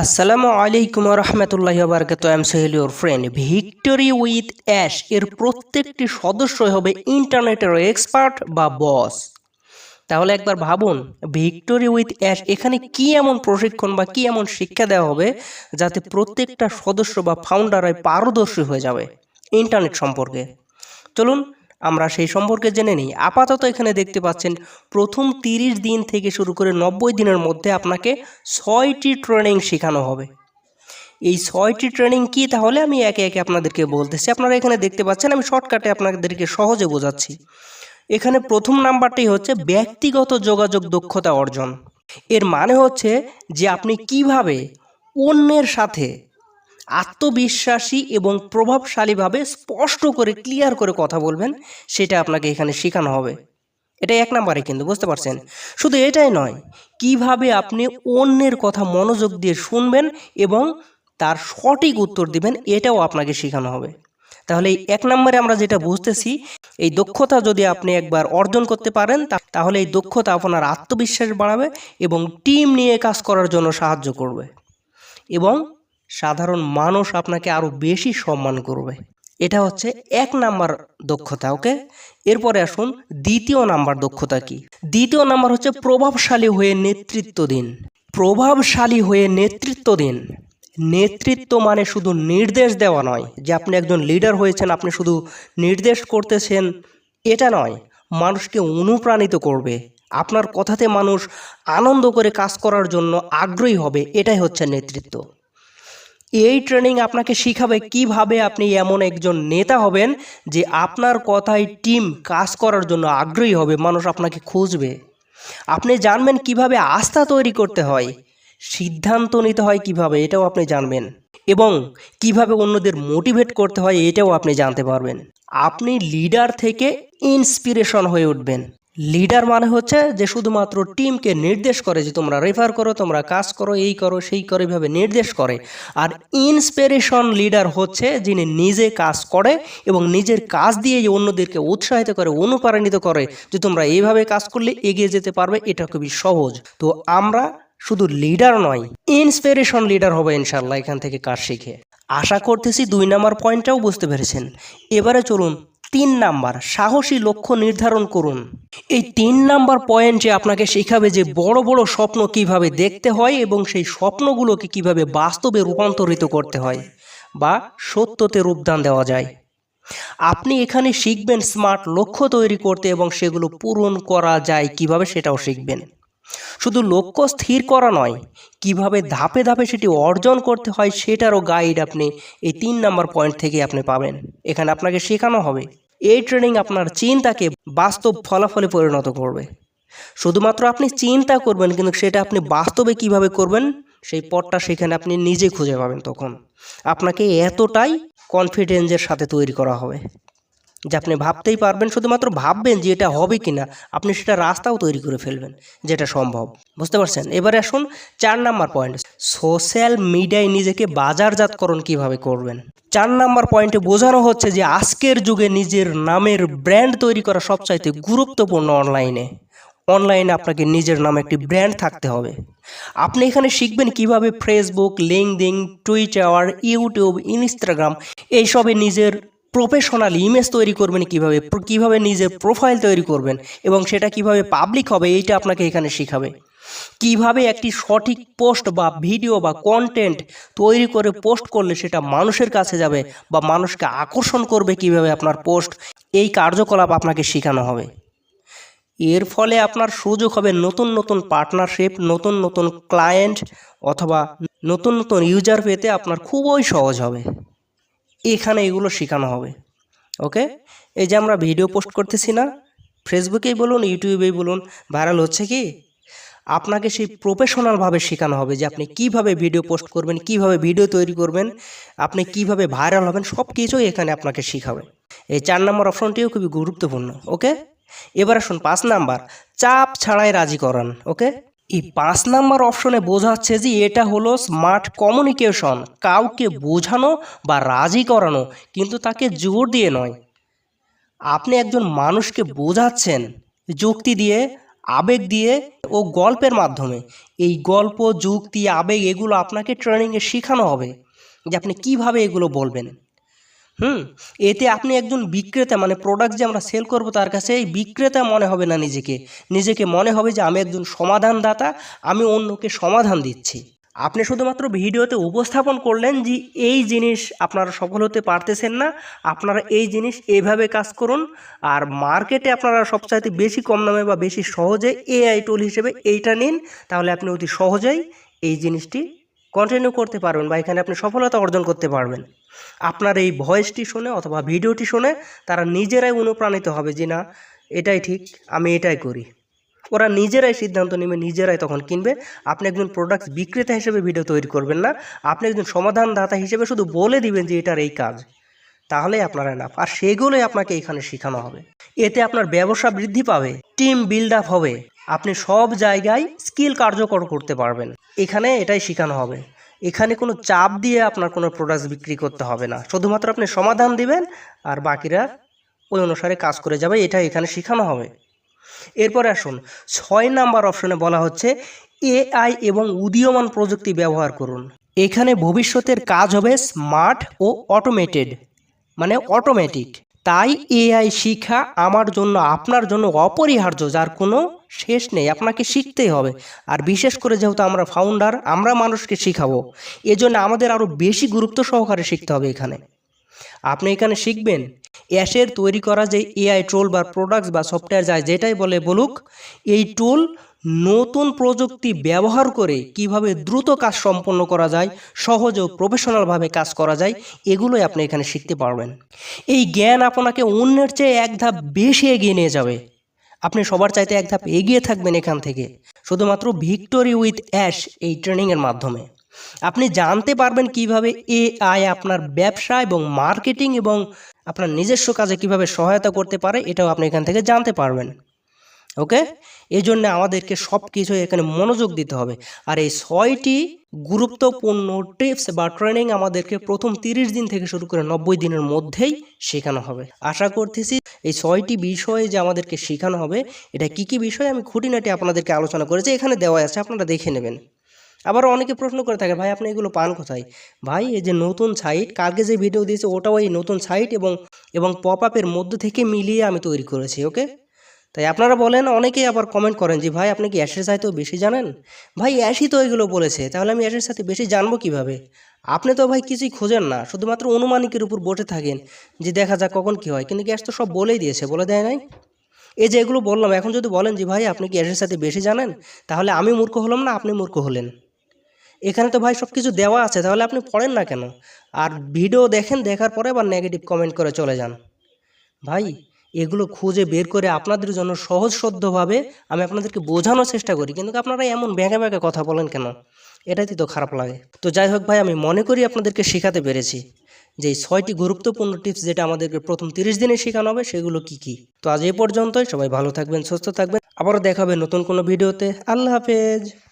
আসসালামু আলাইকুম রহমতুল্লাহ বারকাত M Sohel your friend victory with Ash এর প্রত্যেকটি সদস্যই হবে ইন্টারনেটের এক্সপার্ট বা বস তাহলে একবার ভাবুন ভিক্টোরি উইথ অ্যাশ এখানে কি এমন প্রশিক্ষণ বা কি এমন শিক্ষা দেওয়া হবে যাতে প্রত্যেকটা সদস্য বা ফাউন্ডার পারদর্শী হয়ে যাবে ইন্টারনেট সম্পর্কে? চলুন আমরা সেই সম্পর্কে জেনে নিই। আপাতত এখানে দেখতে পাচ্ছেন প্রথম তিরিশ দিন থেকে শুরু করে নব্বই দিনের মধ্যে আপনাকে ছয়টি ট্রেনিং শেখানো হবে। এই ছয়টি ট্রেনিং কি তাহলে আমি একে একে আপনাদেরকে বলতেছি। আপনারা এখানে দেখতে পাচ্ছেন আমি শর্টকাটে আপনাদেরকে সহজে বোঝাচ্ছি। এখানে প্রথম নাম্বারটি হচ্ছে ব্যক্তিগত যোগাযোগ দক্ষতা অর্জন। এর মানে হচ্ছে যে আপনি কীভাবে অন্যের সাথে আত্মবিশ্বাসী এবং প্রভাবশালীভাবে স্পষ্ট করে ক্লিয়ার করে কথা বলবেন, সেটা আপনাকে এখানে শেখানো হবে। এটা এক নম্বরে কিন্তু, বুঝতে পারছেন? শুধু এটাই নয়, কীভাবে আপনি অন্যের কথা মনোযোগ দিয়ে শুনবেন এবং তার সঠিক উত্তর দিবেন, এটাও আপনাকে শেখানো হবে। তাহলে এই এক নম্বরে আমরা যেটা বুঝতেছি, এই দক্ষতা যদি আপনি একবার অর্জন করতে পারেন তাহলে এই দক্ষতা আপনার আত্মবিশ্বাস বাড়াবে এবং টিম নিয়ে কাজ করার জন্য সাহায্য করবে। এবং সাধারণ মানুষ আপনাকে আরও বেশি সম্মান করবে। এটা হচ্ছে এক নাম্বার দক্ষতা, ওকে? এরপরে আসুন, দ্বিতীয় নাম্বার দক্ষতা কি? দ্বিতীয় নাম্বার হচ্ছে প্রভাবশালী হয়ে নেতৃত্ব দিন। প্রভাবশালী হয়ে নেতৃত্ব দিন। নেতৃত্ব মানে শুধু নির্দেশ দেওয়া নয়, যে আপনি একজন লিডার হয়েছেন, আপনি শুধু নির্দেশ করতেছেন, এটা নয়। মানুষকে অনুপ্রাণিত করবে। আপনার কথাতে মানুষ আনন্দ করে কাজ করার জন্য আগ্রহী হবে, এটাই হচ্ছে নেতৃত্ব। এই ট্রেনিং আপনাকে শিখাবে কীভাবে আপনি এমন একজন নেতা হবেন যে আপনার কথায় টিম কাজ করার জন্য আগ্রহী হবে, মানুষ আপনাকে খুঁজবে। আপনি জানবেন কীভাবে আস্থা তৈরি করতে হয়, সিদ্ধান্ত নিতে হয় কীভাবে, এটাও আপনি জানবেন। এবং কীভাবে অন্যদের মোটিভেট করতে হয়, এটাও আপনি জানতে পারবেন। আপনি লিডার থেকে ইন্সপিরেশন হয়ে উঠবেন। লিডার মানে হচ্ছে যে শুধুমাত্র টিমকে নির্দেশ করে যে তোমরা রেফার করো, তোমরা কাজ করো, এই করো, সেই করো এইভাবে নির্দেশ করে। আর ইন্সপিরেশন লিডার হচ্ছে যিনি নিজে কাজ করে এবং নিজের কাজ দিয়ে অন্যদেরকে উৎসাহিত করে, অনুপ্রাণিত করে যে তোমরা এইভাবে কাজ করলে এগিয়ে যেতে পারবে, এটা খুবই সহজ। তো আমরা শুধু লিডার নয় ইন্সপিরেশন লিডার হবে ইনশাল্লাহ এখান থেকে কাজ শিখে। আশা করতেছি দুই নাম্বার পয়েন্টটাও বুঝতে পেরেছেন। এবারে চলুন তিন নাম্বার, সাহসী লক্ষ্য নির্ধারণ করুন। এই তিন নাম্বার পয়েন্টে আপনাকে শেখাবে যে বড় বড় স্বপ্ন কীভাবে দেখতে হয় এবং সেই স্বপ্নগুলোকে কীভাবে বাস্তবে রূপান্তরিত করতে হয় বা সত্যতে রূপদান দেওয়া যায়। আপনি এখানে শিখবেন স্মার্ট লক্ষ্য তৈরি করতে এবং সেগুলো পূরণ করা যায় কীভাবে সেটাও শিখবেন। শুধু লক্ষ্য স্থির করা নয়, কীভাবে ধাপে ধাপে সেটি অর্জন করতে হয় সেটারও গাইড আপনি এই তিন নাম্বার পয়েন্ট থেকে আপনি পাবেন। এখানে আপনাকে শেখানো হবে এই ট্রেনিং আপনার চিন্তাকে বাস্তব ফলাফলে পরিণত করবে। শুধুমাত্র আপনি চিন্তা করবেন, কিন্তু সেটা আপনি বাস্তবে কীভাবে করবেন, সেই পথটা সেখানে আপনি নিজে খুঁজে পাবেন তখন। আপনাকে এতটাই কনফিডেন্সের সাথে তৈরি করা হবে। যে আপনি ভাবতেই পারবেন, শুধুমাত্র ভাববেন যে এটা হবে কি না আপনি সেটা রাস্তাও তৈরি করে ফেলবেন, যেটা সম্ভব। বুঝতে পারছেন? এবারে আসুন, চার নাম্বার পয়েন্ট সোশ্যাল মিডিয়ায় নিজেকে বাজারজাতকরণ কীভাবে করবেন? চার নাম্বার পয়েন্টে বোঝানো হচ্ছে যে আজকের যুগে নিজের নামের ব্র্যান্ড তৈরি করা সবচাইতে গুরুত্বপূর্ণ অনলাইনে অনলাইনে আপনাকে নিজের নামে একটি ব্র্যান্ড থাকতে হবে। আপনি এখানে শিখবেন কীভাবে Facebook LinkedIn Twitter YouTube Instagram এইসবে নিজের প্রফেশনাল ইমেজ তৈরি করবেন কীভাবে কীভাবে নিজের প্রোফাইল তৈরি করবেন এবং সেটা কীভাবে পাবলিক হবে এইটা আপনাকে এখানে শেখাবে। কীভাবে একটি সঠিক পোস্ট বা ভিডিও বা কন্টেন্ট তৈরি করে পোস্ট করলে সেটা মানুষের কাছে যাবে বা মানুষকে আকর্ষণ করবে কীভাবে আপনার পোস্ট এই কার্যকলাপ আপনাকে শেখানো হবে। এর ফলে আপনার সুযোগ হবে নতুন নতুন পার্টনারশিপ নতুন নতুন ক্লায়েন্ট অথবা নতুন নতুন ইউজার পেতে আপনার খুবই সহজ হবে। এখানে এগুলো শেখানো হবে ওকে এই যে আমরা ভিডিও পোস্ট করতেছি না ফেসবুকেই বলুন ইউটিউবেই বলুন ভাইরাল হচ্ছে কি? আপনাকে সেই প্রফেশনালভাবে শেখানো হবে যে আপনি কীভাবে ভিডিও পোস্ট করবেন, কীভাবে ভিডিও তৈরি করবেন, আপনি কীভাবে ভাইরাল হবেন সব কিছুই এখানে আপনাকে শেখাবে। এই চার নম্বর অপশনটিও খুবই গুরুত্বপূর্ণ ওকে এবার আসুন পাঁচ নাম্বার, চাপ ছাড়াই রাজি করান ওকে এই পাঁচ নাম্বার অপশনে বোঝাচ্ছে যে এটা হলো স্মার্ট কমিউনিকেশন, কাউকে বোঝানো বা রাজি করানো, কিন্তু তাকে জোর দিয়ে নয়। আপনি একজন মানুষকে বোঝাচ্ছেন, যুক্তি দিয়ে, আবেগ দিয়ে ও গল্পের মাধ্যমে। এই গল্প, যুক্তি, আবেগ, এগুলো আপনাকে ট্রেনিংয়ে শেখানো হবে যে আপনি কীভাবে এগুলো বলবেন। হুম। এতে আপনি একজন বিক্রেতা মানে প্রোডাক্ট যে আমরা সেল করব তার কাছে এই বিক্রেতা মনে হবে না নিজেকে। নিজেকে মনে হবে যে আমি একজন সমাধানদাতা, আমি অন্যকে সমাধান দিচ্ছি। আপনি শুধুমাত্র ভিডিওতে উপস্থাপন করলেন যে এই জিনিস আপনারা সফল হতে পারতেছেন না, আপনারা এই জিনিস এইভাবে কাজ করুন, আর মার্কেটে আপনারা সবচাইতে বেশি কম দামে বা বেশি সহজে এআই টুল হিসেবে এইটা নিন, তাহলে আপনি অতি সহজেই এই জিনিসটি কন্টিনিউ করতে পারবেন বা এখানে আপনি সফলতা অর্জন করতে পারবেন। আপনার এই ভয়েসটি শুনে অথবা ভিডিওটি শুনে তারা নিজেরাই অনুপ্রাণিত হবে যে না, এটাই ঠিক, আমি এটাই করি। ওরা নিজেরাই সিদ্ধান্ত নেবে, নিজেরাই তখন কিনবে। আপনি একজন প্রোডাক্ট বিক্রেতা হিসেবে ভিডিও তৈরি করবেন না। আপনি একজন সমাধানদাতা হিসেবে শুধু বলে দিবেন যে এটার এই কাজ। তাহলেই আপনারা না আর সেগুলোই আপনাকে এখানে শেখানো হবে। এতে আপনার ব্যবসা বৃদ্ধি পাবে টিম বিল্ড আপ হবে। আপনি সব জায়গায় স্কিল কার্যকর করতে পারবেন। এখানে এটাই শেখানো হবে। এখানে কোনো চাপ দিয়ে আপনার কোনো প্রোডাক্ট বিক্রি করতে হবে না। শুধুমাত্র আপনি সমাধান দিবেন আর বাকিরা ওই অনুসারে কাজ করে যাবে এটা এখানে শেখানো হবে। এরপরে আসুন, ছয় নাম্বার অপশনে বলা হচ্ছে এআই এবং উদীয়মান প্রযুক্তি ব্যবহার করুন। এখানে ভবিষ্যতের কাজ হবে স্মার্ট ও অটোমেটেড মানে অটোমেটিক তাই এআই শিখা আমার জন্য, আপনার জন্য অপরিহার্য, যার কোনো শেষ নেই, আপনাকে শিখতেই হবে। আর বিশেষ করে যেহেতু আমরা ফাউন্ডার আমরা মানুষকে শিখাবো। এজন্য আমাদের আরও বেশি গুরুত্ব সহকারে শিখতে হবে এখানে। আপনি এখানে শিখবেন অ্যাশের তৈরি করা যে এআই টুল বা প্রোডাক্টস বা সফটওয়্যার যায়, যেটাই বলে বলুক, এই টুল নতুন প্রযুক্তি ব্যবহার করে কীভাবে দ্রুত কাজ সম্পন্ন করা যায়, সহজ ও প্রফেশনালভাবে কাজ করা যায়, এগুলোই আপনি এখানে শিখতে পারবেন। এই জ্ঞান আপনাকে অন্যের চেয়ে এক ধাপ বেশি এগিয়ে নিয়ে যাবে। আপনি সবার চাইতে এক ধাপ এগিয়ে থাকবেন এখান থেকে, শুধুমাত্র ভিক্টোরি উইথ অ্যাশ এই ট্রেনিংয়ের মাধ্যমে। আপনি জানতে পারবেন কীভাবে এআই আপনার ব্যবসা এবং মার্কেটিং এবং আপনার নিজস্ব কাজে কীভাবে সহায়তা করতে পারে, এটাও আপনি এখান থেকে জানতে পারবেন। ওকে? এই জন্য আমাদেরকে সব কিছু এখানে মনোযোগ দিতে হবে। আর এই ছয়টি গুরুত্বপূর্ণ টিপস বা ট্রেনিং আমাদেরকে প্রথম তিরিশ দিন থেকে শুরু করে নব্বই দিনের মধ্যেই শেখানো হবে। আশা করতেছি এই ছয়টি বিষয়ে যে আমাদেরকে শেখানো হবে, এটা কি কি বিষয় আমি খুঁটিনাটি আপনাদেরকে আলোচনা করেছি, এখানে দেওয়া আছে, আপনারা দেখে নেবেন। আবার অনেকে প্রশ্ন করে থাকে, ভাই, আপনি এগুলো পান কোথায়? ভাই, এই যে নতুন সাইট কালকে যে ভিডিও দিয়েছে, ওটাও এই নতুন সাইট এবং এবং পপ আপের মধ্য থেকে মিলিয়ে আমি তৈরি করেছি, ওকে? তাই আপনারা বলেন, অনেকেই আবার কমেন্ট করেন যে, ভাই, আপনি কি অ্যাশের সাথেও বেশি জানেন? ভাই, অ্যাশই তো এগুলো বলেছে, তাহলে আমি অ্যাশের সাথে বেশি জানব কীভাবে? আপনি তো ভাই কিছুই খোঁজেন না, শুধুমাত্র অনুমানিকের উপর বসে থাকেন যে, দেখা যাক কখন কি হয়। কিন্তু গ্যাস তো সব বলেই দিয়েছে, বলে দেয় নাই? এই যে এগুলো বললাম, এখন যদি বলেন যে, ভাই, আপনি কি অ্যাশের সাথে বেশি জানেন? তাহলে আমি মূর্খ হলাম না, আপনি মূর্খ হলেন? এখানে তো ভাই সব কিছু দেওয়া আছে, তাহলে আপনি পড়েন না কেন? আর ভিডিও দেখেন, দেখার পরে আবার নেগেটিভ কমেন্ট করে চলে যান। ভাই এগুলো খুঁজে বের করে আপনাদের জন্য সহজসদ্ধভাবে আমি আপনাদেরকে বোঝানোর চেষ্টা করি। কিন্তু আপনারা এমন ব্যাঙে ব্যাঙে কথা বলেন কেন? এটাই তো খারাপ লাগে। তো যাই হোক ভাই, আমি মনে করি আপনাদেরকে শেখাতে পেরেছি যে ছয়টি গুরুত্বপূর্ণ টিপস যেটা আমাদেরকে প্রথম তিরিশ দিনে শেখানো হবে, সেগুলো কি কি? তো আজ এই পর্যন্তই। সবাই ভালো থাকবেন, সুস্থ থাকবেন। আবারও দেখাবে নতুন কোনো ভিডিওতে। আল্লাহ হাফেজ।